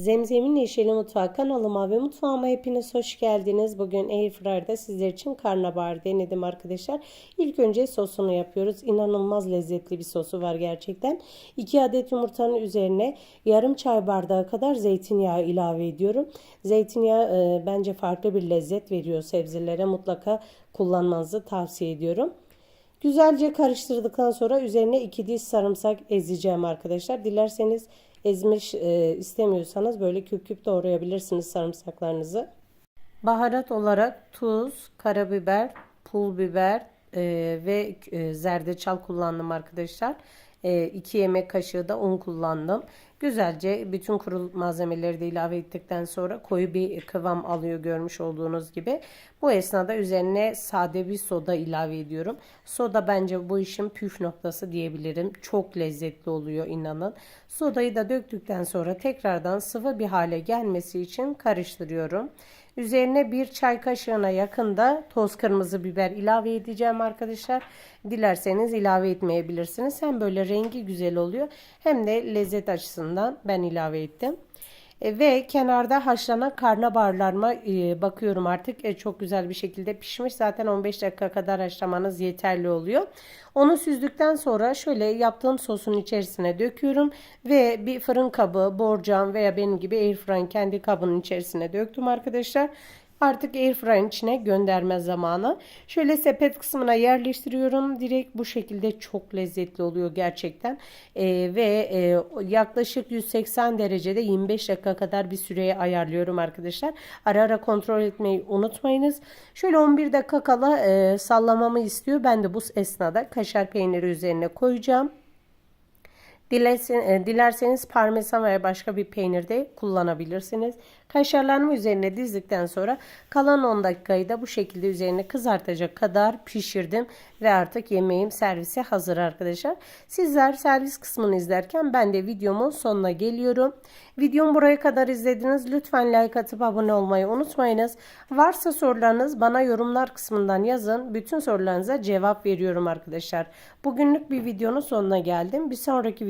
Zemzem'in Neşeli Mutfağı kanalıma ve mutfağıma hepiniz hoş geldiniz. Bugün Airfryer'da sizler için karnabahar denedim arkadaşlar. İlk önce sosunu yapıyoruz. İnanılmaz lezzetli bir sosu var gerçekten. 2 adet yumurtanın üzerine yarım çay bardağı kadar zeytinyağı ilave ediyorum. Zeytinyağı e, bence farklı bir lezzet veriyor sebzelere. Mutlaka kullanmanızı tavsiye ediyorum. Güzelce karıştırdıktan sonra üzerine 2 diş sarımsak ezeceğim arkadaşlar. Dilerseniz ezmiş e, istemiyorsanız böyle küp küp doğrayabilirsiniz sarımsaklarınızı. Baharat olarak tuz, karabiber, pul biber e, ve e, zerdeçal kullandım arkadaşlar. 2 yemek kaşığı da un kullandım. Güzelce bütün kuru malzemeleri de ilave ettikten sonra koyu bir kıvam alıyor görmüş olduğunuz gibi. Bu esnada üzerine sade bir soda ilave ediyorum. Soda bence bu işin püf noktası diyebilirim. Çok lezzetli oluyor inanın. Sodayı da döktükten sonra tekrardan sıvı bir hale gelmesi için karıştırıyorum. Üzerine bir çay kaşığına yakında toz kırmızı biber ilave edeceğim arkadaşlar. Dilerseniz ilave etmeyebilirsiniz. Hem böyle rengi güzel oluyor hem de lezzet açısından ben ilave ettim. E, ve kenarda haşlanan karnabaharlarıma e, bakıyorum artık e, çok güzel bir şekilde pişmiş. Zaten 15 dakika kadar haşlamanız yeterli oluyor. Onu süzdükten sonra şöyle yaptığım sosun içerisine döküyorum ve bir fırın kabı, borcam veya benim gibi airfryer'ın kendi kabının içerisine döktüm arkadaşlar. Artık airfryer'ın içine gönderme zamanı. Şöyle sepet kısmına yerleştiriyorum. Direkt bu şekilde çok lezzetli oluyor gerçekten. Ee, ve e, yaklaşık 180 derecede 25 dakika kadar bir süreye ayarlıyorum arkadaşlar. Ara ara kontrol etmeyi unutmayınız. Şöyle 11 dakika kala e, sallamamı istiyor. Ben de bu esnada kaşar peyniri üzerine koyacağım. E, dilerseniz parmesan veya başka bir peynir de kullanabilirsiniz. Kaşarlarımı üzerine dizdikten sonra kalan 10 dakikayı da bu şekilde üzerine kızartacak kadar pişirdim. Ve artık yemeğim servise hazır arkadaşlar. Sizler servis kısmını izlerken ben de videomun sonuna geliyorum. Videomu buraya kadar izlediniz. Lütfen like atıp abone olmayı unutmayınız. Varsa sorularınız bana yorumlar kısmından yazın. Bütün sorularınıza cevap veriyorum arkadaşlar. Bugünlük bir videonun sonuna geldim. Bir sonraki